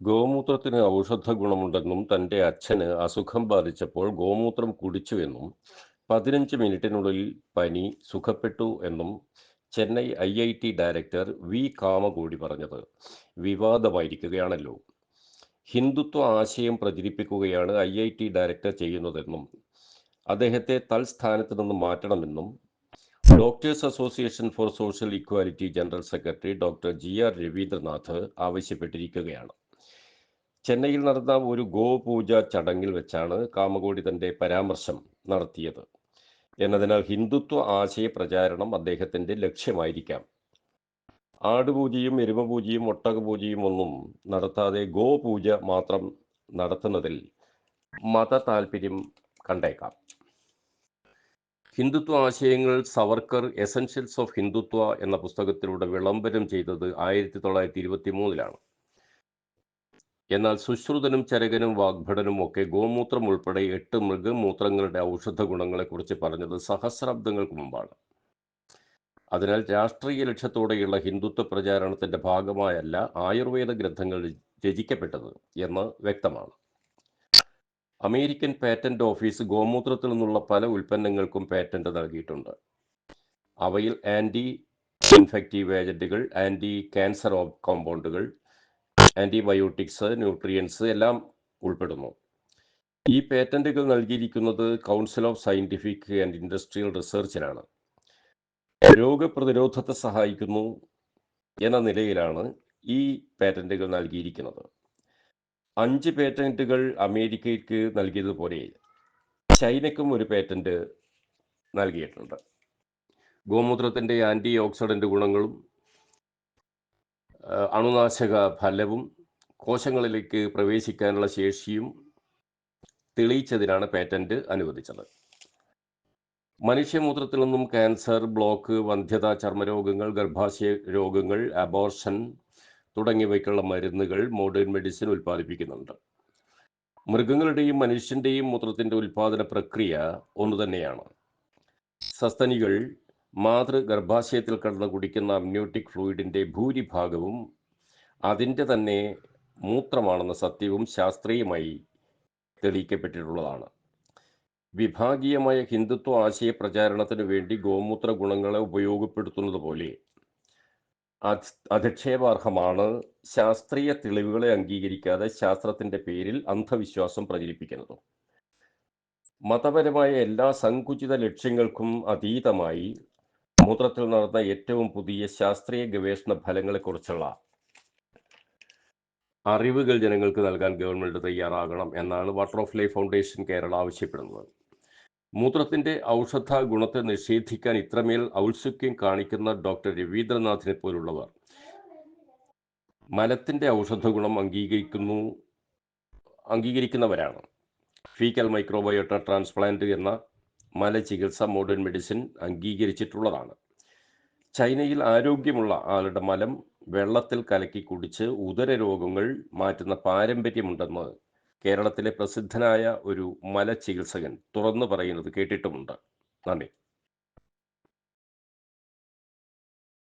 ഗോമൂത്രത്തിന് ഔഷധ ഗുണമുണ്ടെന്നും തന്റെ അച്ഛന് അസുഖം ബാധിച്ചപ്പോൾ ഗോമൂത്രം കുടിച്ചുവെന്നും പതിനഞ്ച് മിനിറ്റിനുള്ളിൽ പനി സുഖപ്പെട്ടു എന്നും Chennai I I T director V Kamakoti പറഞ്ഞത്. വിവാദമായിരിക്കുകയാണല്ലോ. ഹിന്ദുത്വ ആശയം പ്രചരിപ്പിക്കുകയാണ് ഐ ഐ ടി ഡയറക്ടർ ചെയ്യുന്നതെന്നും അദ്ദേഹത്തെ തൽസ്ഥാനത്ത് നിന്ന് മാറ്റണമെന്നും doctors association for social equality general secretary doctor G R Ravindranath ആവശ്യപ്പെട്ടിരിക്കുകയാണ്. ചെന്നൈയിൽ നടന്ന ഒരു ഗോപൂജ ചടങ്ങിൽ വെച്ചാണ് കാമകോടി തന്റെ പരാമർശം നടത്തിയത്. എന്നതിനാൽ ഹിന്ദുത്വ ആശയ പ്രചാരണം അദ്ദേഹത്തിന്റെ ലക്ഷ്യമായിരിക്കാം. ആടുപൂജയും എരുമപൂജയും ഒട്ടകപൂജയും ഒന്നും നടത്താതെ ഗോപൂജ മാത്രം നടത്തുന്നതിൽ മത താല്പര്യം കണ്ടേക്കാം. ഹിന്ദുത്വ ആശയങ്ങൾ സവർക്കർ എസൻഷ്യൽസ് ഓഫ് ഹിന്ദുത്വ എന്ന പുസ്തകത്തിലൂടെ വിളംബരം ചെയ്തത് ആയിരത്തി തൊള്ളായിരത്തി ഇരുപത്തി മൂന്നിലാണ് എന്നാൽ സുശ്രുതനും ചരകനും വാഗ്ഭടനും ഒക്കെ ഗോമൂത്രം ഉൾപ്പെടെ എട്ട് മൃഗമൂത്രങ്ങളുടെ ഔഷധ ഗുണങ്ങളെക്കുറിച്ച് പറഞ്ഞത് സഹസ്രാബ്ദങ്ങൾക്ക് മുമ്പാണ്. അതിനാൽ രാഷ്ട്രീയ ലക്ഷ്യത്തോടെയുള്ള ഹിന്ദുത്വ പ്രചാരണത്തിന്റെ ഭാഗമായല്ല ആയുർവേദ ഗ്രന്ഥങ്ങൾ രചിക്കപ്പെട്ടത് എന്ന് വ്യക്തമാണ്. അമേരിക്കൻ പാറ്റന്റ് ഓഫീസ് ഗോമൂത്രത്തിൽ നിന്നുള്ള പല ഉൽപ്പന്നങ്ങൾക്കും പാറ്റന്റ് നൽകിയിട്ടുണ്ട്. അവയിൽ ആന്റി ഇൻഫെക്റ്റീവ് ഏജന്റുകൾ ആന്റി ക്യാൻസർ കോമ്പൗണ്ടുകൾ ആന്റിബയോട്ടിക്സ് ന്യൂട്രിയൻസ് എല്ലാം ഉൾപ്പെടുന്നു. ഈ പേറ്റന്റുകൾ നൽകിയിരിക്കുന്നത് council of scientific and industrial റിസർച്ചിലാണ് രോഗപ്രതിരോധത്തെ സഹായിക്കുന്നു എന്ന നിലയിലാണ് ഈ പേറ്റന്റുകൾ നൽകിയിരിക്കുന്നത്. അഞ്ച് പേറ്റന്റുകൾ അമേരിക്കയ്ക്ക് നൽകിയതുപോലെ ചൈനയ്ക്കും ഒരു പേറ്റന്റ് നൽകിയിട്ടുണ്ട്. ഗോമൂത്രത്തിന്റെ ആന്റി ഓക്സിഡന്റ് ഗുണങ്ങളും അണുനാശക ഫലവും കോശങ്ങളിലേക്ക് പ്രവേശിക്കാനുള്ള ശേഷിയും തെളിയിച്ചതിനാണ് പേറ്റന്റ് അനുവദിച്ചത്. മനുഷ്യമൂത്രത്തിൽ നിന്നും ക്യാൻസർ ബ്ലോക്ക് വന്ധ്യത ചർമ്മരോഗങ്ങൾ ഗർഭാശയ രോഗങ്ങൾ അബോർഷൻ തുടങ്ങിയവയ്ക്കുള്ള മരുന്നുകൾ മോഡേൺ മെഡിസിൻ ഉൽപ്പാദിപ്പിക്കുന്നുണ്ട്. മൃഗങ്ങളുടെയും മനുഷ്യന്റെയും മൂത്രത്തിന്റെ ഉൽപാദന പ്രക്രിയ ഒന്നു തന്നെയാണ്. സസ്തനികൾ മാതൃ ഗർഭാശയത്തിൽ കടന്നു കുടിക്കുന്ന അമ്നോട്ടിക് ഫ്ലൂയിഡിന്റെ ഭൂരിഭാഗവും അതിന്റെ തന്നെ മൂത്രമാണെന്ന സത്യവും ശാസ്ത്രീയമായി തെളിയിക്കപ്പെട്ടിട്ടുള്ളതാണ്. വിഭാഗീയമായ ഹിന്ദുത്വ ആശയ പ്രചാരണത്തിന് വേണ്ടി ഗോമൂത്ര ഗുണങ്ങളെ ഉപയോഗപ്പെടുത്തുന്നത് പോലെ അധ്- അധിക്ഷേപാർഹമാണ് ശാസ്ത്രീയ തെളിവുകളെ അംഗീകരിക്കാതെ ശാസ്ത്രത്തിന്റെ പേരിൽ അന്ധവിശ്വാസം പ്രചരിപ്പിക്കുന്നത്. മതപരമായ എല്ലാ സങ്കുചിത ലക്ഷ്യങ്ങൾക്കും അതീതമായി മൂത്രത്തിൽ നടന്ന ഏറ്റവും പുതിയ ശാസ്ത്രീയ ഗവേഷണ ഫലങ്ങളെക്കുറിച്ചുള്ള അറിവുകൾ ജനങ്ങൾക്ക് നൽകാൻ ഗവൺമെന്റ് തയ്യാറാകണം എന്നാണ് water of life foundation Kerala ആവശ്യപ്പെടുന്നത്. മൂത്രത്തിന്റെ ഔഷധ ഗുണത്തെ നിഷേധിക്കാൻ ഇത്രമേൽ ഔത്സുക്യം കാണിക്കുന്ന ഡോക്ടർ രവീന്ദ്രനാഥിനെ പോലുള്ളവർ മലത്തിന്റെ ഔഷധ ഗുണം അംഗീകരിക്കുന്നു അംഗീകരിക്കുന്നവരാണ്. ഫീക്കൽ മൈക്രോബയോട്ട ട്രാൻസ്പ്ലാന്റ് എന്ന മല ചികിത്സ മോഡേൺ മെഡിസിൻ അംഗീകരിച്ചിട്ടുള്ളതാണ്. ചൈനയിൽ ആരോഗ്യമുള്ള ആളുടെ മലം വെള്ളത്തിൽ കലക്കി കുടിച്ച് ഉദര രോഗങ്ങൾ മാറ്റുന്ന പാരമ്പര്യമുണ്ടെന്ന് കേരളത്തിലെ പ്രസിദ്ധനായ ഒരു മല ചികിത്സകൻ തുറന്നു പറയുന്നത് കേട്ടിട്ടുമുണ്ട്. നന്ദി.